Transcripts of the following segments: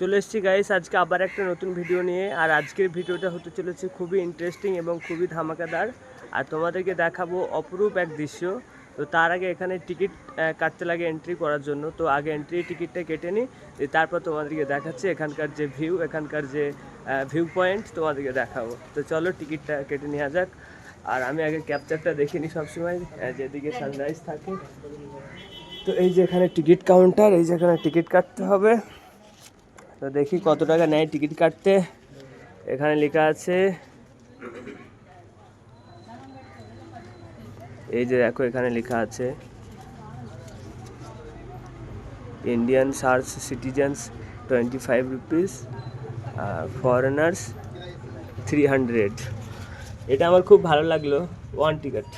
চলে এসেছি গাইস আজকে আবার একটা নতুন ভিডিও নিয়ে। আর আজকের ভিডিওটা হতে চলেছে খুবই ইন্টারেস্টিং এবং খুবই ধামাকাদার। আর তোমাদেরকে দেখাবো অপরূপ এক দৃশ্য। তো তার আগে এখানে টিকিট কাটতে লাগে এন্ট্রি করার জন্য। তো আগে এন্ট্রি টিকিটটা কেটে নিই তারপর তোমাদেরকে দেখাচ্ছি এখানকার যে ভিউ এখানকার যে ভিউ পয়েন্ট তোমাদেরকে দেখাবো। তো চলো টিকিটটা কেটে নেওয়া যাক। আর আমি আগে ক্যাপচারটা দেখিনি সবসময় যেদিকে সানরাইজ থাকে। তো এই যে এখানে টিকিট কাউন্টার এই যে এখানে টিকিট কাটতে হবে। তো দেখি কত টাকা নেয় টিকিট কাটতে। এখানে লেখা আছে, এই যে দেখো এখানে লেখা আছে Indian search citizens twenty five rupees foreigners three hundred এটা আমার খুব ভালো লাগল ওয়ান টিকিট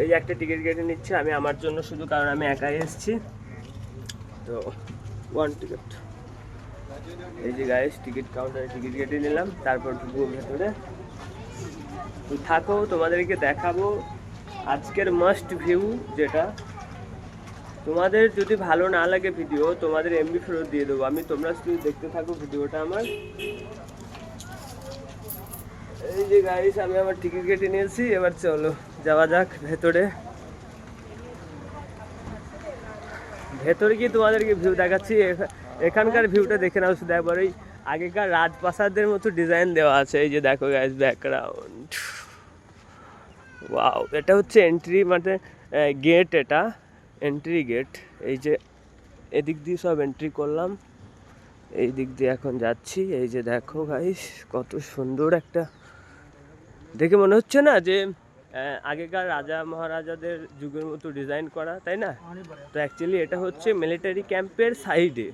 এই একটা টিকিট কেটে নিচ্ছে, আমি আমার জন্য শুধু, কারণ আমি একাই এসেছি। তো ওয়ান টিকিট এই যে গাইস টিকিট কাউন্টারে টিকিট কেটে নিলাম, তারপর ঢুকবো ভেতরে। থাকো, তোমাদেরকে দেখাবো আজকের মাস্ট ভিউ যেটা। তোমাদের যদি ভালো না লাগে ভিডিও তোমাদের এমবি ফেরত দিয়ে দেবো। আমি তোমরা শুধু দেখতে থাকো ভিডিওটা আমার। এই যে গাইস আমি আমার টিকিট কেটে নিয়েছি, এবার চলো, যাওয়া যাক ভেতরে। ভেতরে গিয়ে তোমাদেরকে ভিউ দেখাচ্ছি। এখা- এখানকার ভিউটা দেখে নাও, শুধু একবার ওই আগেকার রাজপ্রাসাদের মতো ডিজাইন দেওয়া আছে। এই যে দেখো গাইস ব্যাকগ্রাউন্ড ওয়াও এটা হচ্ছে এন্ট্রি মানে গেট এটা। এন্ট্রি গেট এই যে এদিক দিয়ে সব এন্ট্রি করলাম। এই দিক দিয়ে এখন যাচ্ছি। এই যে দেখো গাইস কত সুন্দর একটা দেখে মনে হচ্ছে না যে আগেকার রাজা মহারাজাদের যুগের মতো ডিজাইন করা তাই না? তো অ্যাকচুয়ালি এটা হচ্ছে মিলিটারি ক্যাম্পের সাইডে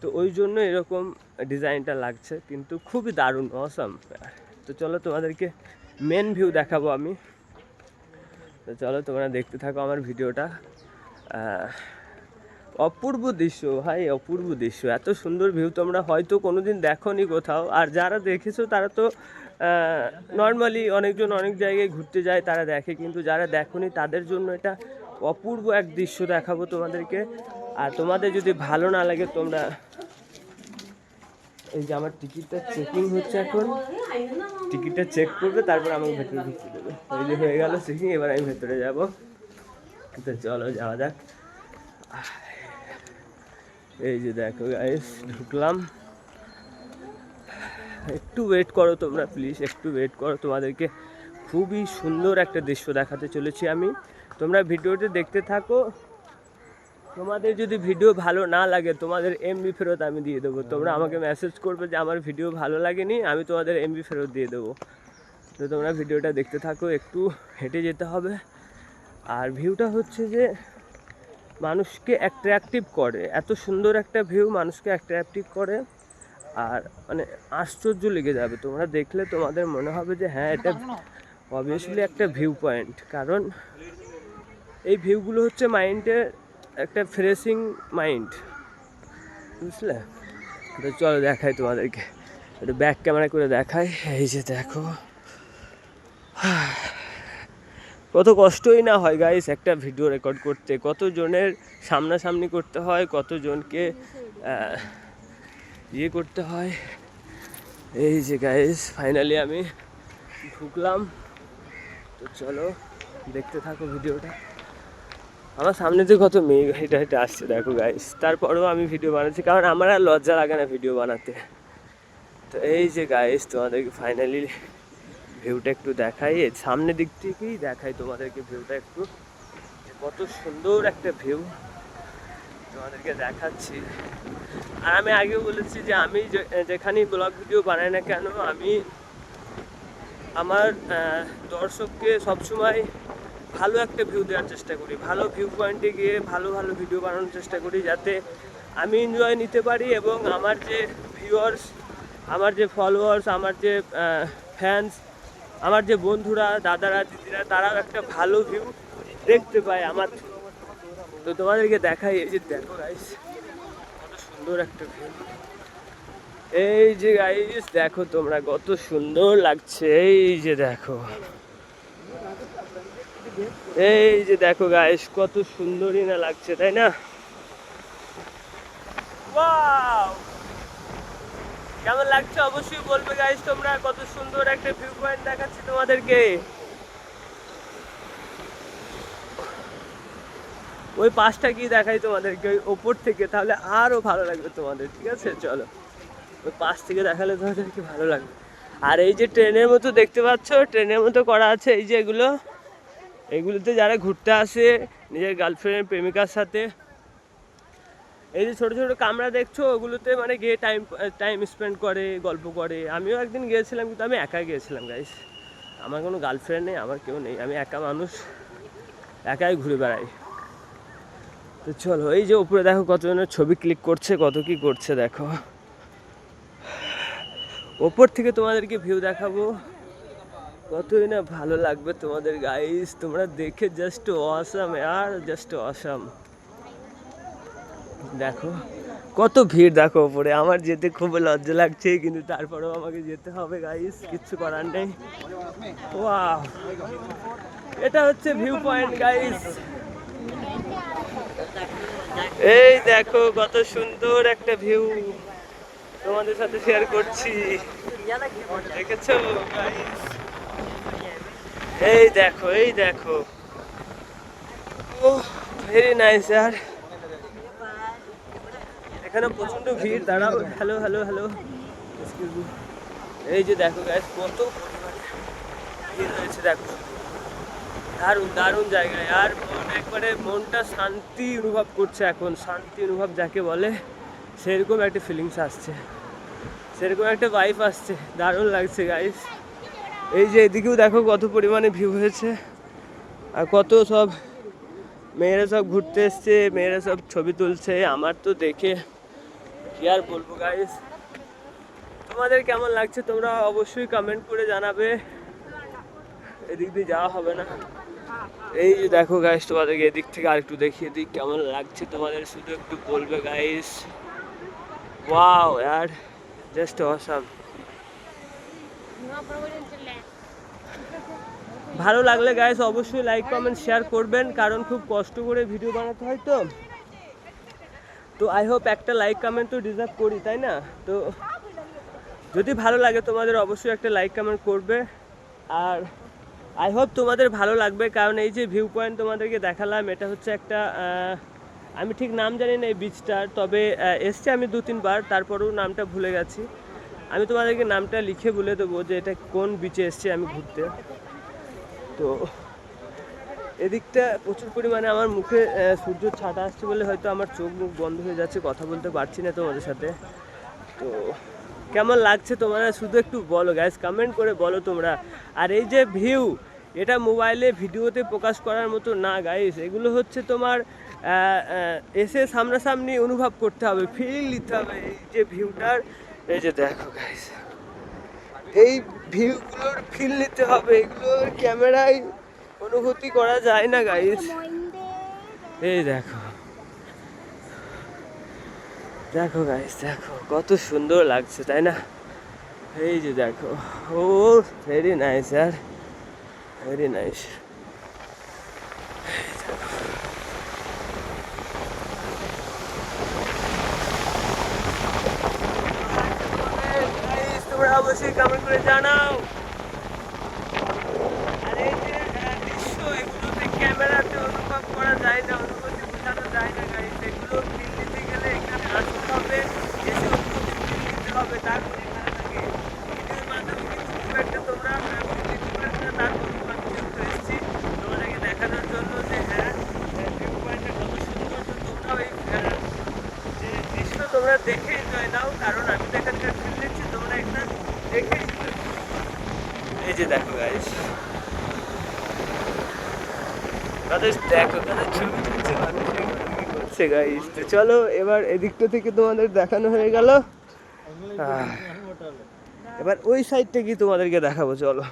তো ওই জন্য এরকম ডিজাইনটা লাগছে কিন্তু খুবই দারুণ অসম তো চলো তোমাদেরকে মেন ভিউ দেখাবো আমি। তো চলো তোমরা দেখতে থাকো আমার ভিডিওটা। অপূর্ব দৃশ্য ভাই অপূর্ব দৃশ্য। এত সুন্দর ভিউ তোমরা হয়তো কোনোদিন দেখোনি কোথাও। আর যারা দেখেছ তারা তো নর্মালি অনেকজন অনেক জায়গায় ঘুরতে যায়, তারা দেখে, কিন্তু যারা দেখোনি, তাদের জন্য এটা অপূর্ব এক দৃশ্য দেখাবো তোমাদেরকে। আর তোমাদের যদি ভালো না লাগে, তোমরা এই যে আমার টিকিটটা চেকিং হচ্ছে এখন। টিকিটটা চেক করবে, তারপর আমাকে ভেতরে ঢুকতে দেবে। এই যে হয়ে গেল চেকিং এবার আমি ভেতরে যাব। তো চলো, যাওয়া যাক। এই যে দেখো গাইস ঢুকলাম। একটু ওয়েট করো তোমরা প্লিজ একটু ওয়েট করো। তোমাদেরকে খুবই সুন্দর একটা দৃশ্য দেখাতে চলেছি আমি। তোমরা ভিডিওটি দেখতে থাকো। তোমাদের যদি ভিডিও ভালো না লাগে, তোমাদের এমবি ফেরত আমি দিয়ে দেবো। তোমরা আমাকে মেসেজ করবে যে, আমার ভিডিও ভালো লাগেনি, আমি তোমাদের এমবি ফেরত দিয়ে দেবো। তো তোমরা ভিডিওটা দেখতে থাকো, একটু হেঁটে যেতে হবে। আর ভিউটা হচ্ছে যে, মানুষকে অ্যাট্রাকটিভ করে। এত সুন্দর একটা ভিউ মানুষকে অ্যাট্রাকটিভ করে। আর মানে আশ্চর্য লেগে যাবে। তোমরা দেখলে তোমাদের মনে হবে যে হ্যাঁ এটা অবভিয়াসলি একটা ভিউ পয়েন্ট কারণ এই ভিউগুলো হচ্ছে মাইন্ডের একটা ফ্রেশিং মাইন্ড বুঝলে? তো চলো দেখাই তোমাদেরকে। একটু ব্যাক ক্যামেরা করে দেখাই। এই যে দেখো। কত কষ্টই না হয় গাইস একটা ভিডিও রেকর্ড করতে। কত জনের সামনাসামনি করতে হয়, কতজনকে ইয়ে করতে হয়। এই যে গাইস ফাইনালি আমি ঢুকলাম। তো চলো, দেখতে থাকো ভিডিওটা। আমার সামনে যে কত মেয়ে হেঁটে হেঁটে আসছে, দেখো গাইস তারপরেও আমি ভিডিও বানাচ্ছি, কারণ আমার আর লজ্জা লাগে না ভিডিও বানাতে। তো এই যে গাইস তোমাদেরকে ফাইনালি ভিউটা একটু দেখাই। সামনের দিক থেকেই দেখাই তোমাদেরকে ভিউটা একটু। কত সুন্দর একটা ভিউ তোমাদেরকে দেখাচ্ছি। আর আমি আগেও বলেছি যে আমি যেখানেই ব্লগ ভিডিও বানাই না কেন, আমি আমার দর্শককে সবসময় ভালো একটা ভিউ দেওয়ার চেষ্টা করি। ভালো ভিউ পয়েন্টে গিয়ে ভালো ভালো ভিডিও বানানোর চেষ্টা করি যাতে আমি এনজয় নিতে পারি এবং আমার যে ভিউয়ার্স আমার যে ফলোয়ার্স আমার যে ফ্যান্স আমার যে বন্ধুরা, দাদারা, দিদিরা, তারাও একটা ভালো ভিউ দেখতে পায় আমার। তো তোমাদেরকে দেখাই, এই যে দেখো গাইস কত সুন্দর একটা ভিউ এই যে গাইস দেখো তোমরা কত সুন্দর লাগছে, এই যে দেখো। এই যে দেখো গাইস কত সুন্দরই না লাগছে, তাই না? কেমন লাগছে অবশ্যই বলবে গাইস তোমরা কত সুন্দর একটা ভিউ পয়েন্ট দেখাচ্ছি তোমাদেরকে। ওই পাশটা কি দেখাই তোমাদেরকে, ওই ওপর থেকে, তাহলে আরও ভালো লাগবে তোমাদের, ঠিক আছে? চলো। ওই পাশ থেকে দেখালে তোমাদেরকে ভালো লাগবে। আর এই যে ট্রেনের মতো দেখতে পাচ্ছ, ট্রেনের মতো করা আছে এই যে এগুলো। এগুলোতে যারা ঘুরতে আসে, নিজের গার্লফ্রেন্ড প্রেমিকার সাথে। এই যে ছোটো ছোটো কামরা দেখছ, ওগুলোতে মানে গিয়ে টাইম টাইম স্পেন্ড করে, গল্প করে। আমিও একদিন গিয়েছিলাম, কিন্তু আমি একা গিয়েছিলাম গাইস আমার কোনো গার্লফ্রেন্ড নেই, আমার কেউ নেই। আমি একা মানুষ, একাই ঘুরে বেড়াই। তো চলো, এই যে উপরে দেখো কতজনের ছবি ক্লিক করছে, কত কি করছে, দেখো। ওপর থেকে তোমাদেরকে ভিউ দেখাবো। কতই না ভালো লাগবে তোমাদের গাইস তোমরা দেখে জাস্ট অসাম আর জাস্ট অসাম দেখো, কত ভিড় দেখো ওপরে আমার যেতে খুব লজ্জা লাগছে, কিন্তু তারপরেও আমাকে যেতে হবে গাইস কিচ্ছু করার নেই। ওয়াও এটা হচ্ছে ভিউ পয়েন্ট গাইস এই দেখো, কত সুন্দর একটা ভিউ তোমাদের সাথে শেয়ার করছি। দেখেছ? এই দেখো এই দেখো। ভেরি নাইস আর এখানে প্রচণ্ড ভিড়। দাঁড়াও হ্যালো হ্যালো হ্যালো এই যে দেখো গাইস কত ভিড় রয়েছে, দেখো। দারুণ দারুণ জায়গায় আর মন একবারে মনটা শান্তি অনুভব করছে এখন, শান্তি অনুভব যাকে বলে, সেরকম একটা ফিলিংস আসছে, সেরকম একটা ভাইফ আসছে, দারুণ লাগছে গাইস এই যে এদিকেও দেখো কত পরিমাণে ভিউ হয়েছে, আর কত সব মেয়েরা সব ঘুরতে এসছে, মেয়েরা সব ছবি তুলছে, আমার তো দেখে কি আর বলব গাইস তোমাদের কেমন লাগছে? তোমরা অবশ্যই কমেন্ট করে জানাবে। এদিক দিয়ে যাওয়া হবে না। এই যে দেখো গাইস তোমাদেরকে এদিক থেকে আরেকটু দেখিয়ে দিই, কেমন লাগছে তোমাদের, শুধু একটু বলবে গাইস ওয়াও यार জাস্ট অসাম ভালো লাগলে গাইস অবশ্যই লাইক কমেন্ট শেয়ার করবেন, কারণ খুব কষ্ট করে ভিডিও বানাতে হয় তো। তো আই হোপ একটা লাইক কমেন্ট তো ডিজার্ভ করি, তাই না? তো যদি ভালো লাগে তোমাদের, অবশ্যই একটা লাইক কমেন্ট করবে। আর আই হোপ তোমাদের ভালো লাগবে কারণ এই যে ভিউ পয়েন্ট তোমাদেরকে দেখালাম এটা হচ্ছে একটা আমি ঠিক নাম জানি না এই বিচটার তবে এসছে আমি দু তিনবার তারপরেও নামটা ভুলে গেছি। আমি তোমাদেরকে নামটা লিখে বলে দেবো যে এটা কোন বিচে এসছে আমি ঘুরতে। তো এদিকটা প্রচুর পরিমাণে আমার মুখে আহ, সূর্যের ছাটা আসছে বলে হয়তো আমার চোখ মুখ বন্ধ হয়ে যাচ্ছে কথা বলতে পারছি না তোমাদের সাথে। তো কেমন লাগছে তোমরা শুধু একটু বলো গ্যাস কমেন্ট করে বলো তোমরা। আর এই যে ভিউ এটা মোবাইলে ভিডিওতে প্রকাশ করার মতো না গাইস এগুলো হচ্ছে তোমার এসে সামনাসামনি অনুভব করতে হবে ফিল নিতে হবে এই যে ভিউটার এই যে দেখো গাইস এই ভিউগুলোর ফিল নিতে হবে এগুলোর ক্যামেরায় অনুভূতি করা যায় না গাইস এই দেখো। দেখো গাইস দেখো, কত সুন্দর লাগছে, তাই না? এই যে দেখো, ও ভেরি নাইস यार ভেরি নাইস তোমরা অবশ্যই করে জানাও আর এই যে আহ, দৃশ্য এগুলোতে ক্যামেরাতে অনুভব করা যায় না অনুভূতি বোঝানো যায় না গাইস এগুলো ফিল নিতে গেলে এখানে আসতে হবে এসে অনুভূতি ফিল নিতে হবে, তারপরে এখানে থাকে মাধ্যমে খুব একটা তোমরা তোমাদেরকে দেখানোর জন্য যে হ্যাঁ ভিউ পয়েন্টটা কত সুন্দর, তো তোমরাও এই যে দৃশ্য তোমরা দেখে এনজয় নাও কারণ আমি তো এখানকার ফিল নিচ্ছি তোমরা একটা দেখে এই যে দেখো গাইস দেখো ছবি করছে গাইস চলো, এবার এদিকটা থেকে তোমাদের দেখানো হয়ে গেল। এবার ওই সাইডটা কি তোমাদেরকে দেখাবো চলো।